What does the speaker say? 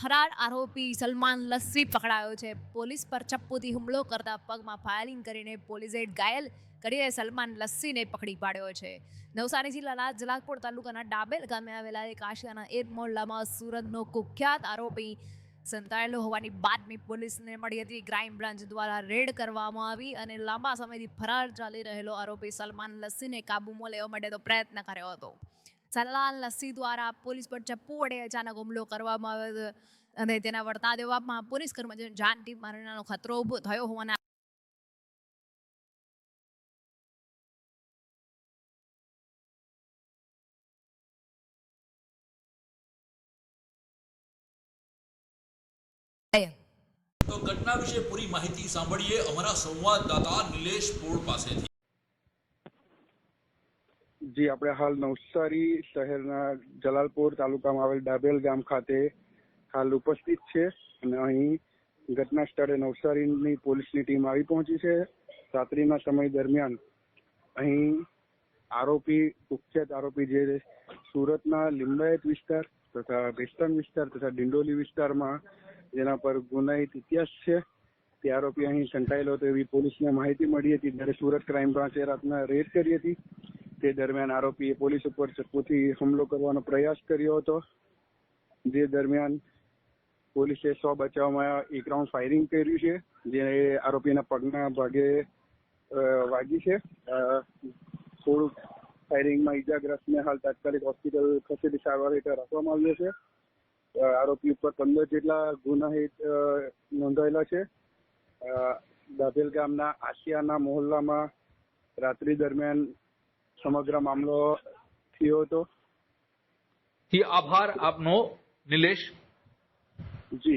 ફરાર આરોપી સલમાન લસ્સી પકડાયો છે. પોલીસ પર ચપ્પુથી હુમલો કરતા પગમાં ફાયરિંગ કરીને પોલીસે ઘાયલ કરીને સલમાન લસ્સીને પકડી પાડ્યો છે. નવસારી જિલ્લાના જલાકપોર તાલુકાના ડાબેલ ગામે આવેલા એક આશિયાના એર મોહલ્લામાં સુરતનો કુખ્યાત આરોપી સંતાયેલો હોવાની બાતમી પોલીસને મળી હતી. ક્રાઇમ બ્રાન્ચ દ્વારા રેડ કરવામાં આવી અને લાંબા સમયથી ફરાર ચાલી રહેલો આરોપી સલમાન લસ્સીને કાબૂમાં લેવા માટે તો પ્રયત્ન કર્યો હતો. સલમાન લસ્સી દ્વારા પોલીસ પર ચપ્પુ વડે અચાનક હુમલો કરવામાં આવ્યો અને તેના વર્તા દેવામાં પોલીસ કર્મચારીઓને જાન ટીપ મારવાનો ખતરો ઊભો થયો હોવાના તો ઘટના વિશે પૂરી માહિતી સાંભળીએ અમારા સંવાદદાતા નિલેશ પોળ પાસેથી. જી આપણે હાલ નવસારી શહેરના જલાલપોર તાલુકામાં આવેલ ડાબેલ ગામ ખાતે હાલ ઉપસ્થિત છે અને અહીં ઘટના સ્થળે નવસારીની પોલીસની ટીમ આવી પહોંચી છે. રાત્રિના સમય દરમિયાન અહીં આરોપી, કુખ્યાત આરોપી જે સુરતના લિંબાયત વિસ્તાર તથા વેસ્ટર્ન વિસ્તાર તથા ડિંડોલી વિસ્તારમાં જેના પર ગુનાહિત ઇતિહાસ છે. તે આરોપી અહીં સંતાયેલો હતો એવી પોલીસને માહિતી મળી હતી. ત્યારે સુરત ક્રાઇમ બ્રાન્ચે રાતના રેડ કરી હતી. તે દરમિયાન આરોપીએ પોલીસ ઉપર ચપ્પુથી હુમલો કરવાનો પ્રયાસ કર્યો હતો. જે દરમિયાન પોલીસે સો બચાવમાં એક રાઉન્ડ ફાયરિંગ કર્યું છે જે આરોપીના પગના ભાગે વાગી છે. થોડુંક ફાયરિંગમાં ઈજાગ્રસ્તને હાલ તાત્કાલિક હોસ્પિટલ ખસેડી સારવાર હેઠળ રાખવામાં આવ્યો છે. આરોપી ઉપર પંદર જેટલા ગુનાહિત અ, નોંધાયેલા છે. દાભેલ ગામના આશિયાના મોહલ્લામાં રાત્રિ દરમિયાન સમગ્ર મામલો થયો હતો. જી આભાર આપનો નિલેશ. જી.